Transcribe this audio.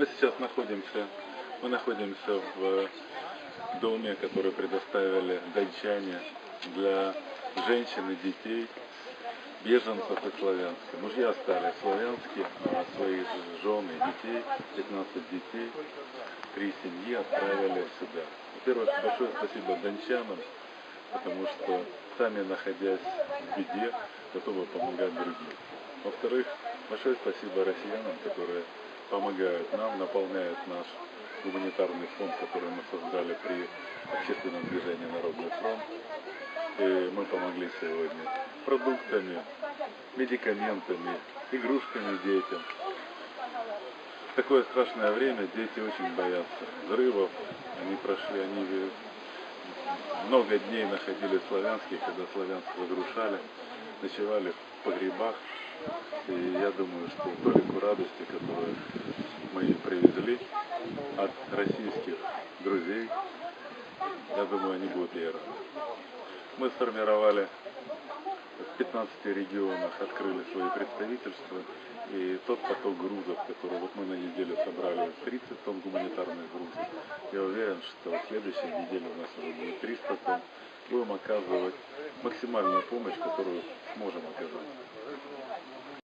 Мы сейчас находимся, мы находимся в доме, который предоставили датчане для женщин и детей, беженцев из Славянска. Мужья остались славянские, а своих жен и детей, 15 детей, три семьи отправили сюда. Во-первых, большое спасибо дончанам, потому что сами находясь в беде, готовы помогать другим. Во-вторых, большое спасибо россиянам, которые помогают нам, наполняют наш гуманитарный фонд, который мы создали при общественном движении «Народный фронт». И мы помогли сегодня продуктами, медикаментами, игрушками детям. В такое страшное время дети очень боятся взрывов. Они прошли, они много дней находились в когда Славянск разрушали, ночевали в погребах. И я думаю, что толику радости, которую мы привезли от российских друзей, я думаю, они будут ей рады. Мы сформировали в 15 регионах, открыли свои представительства, и тот поток грузов, который вот мы на неделю собрали 30 тонн гуманитарных грузов, я уверен, что в следующей неделе у нас уже будет 300 тонн. Будем оказывать максимальную помощь, которую сможем оказать.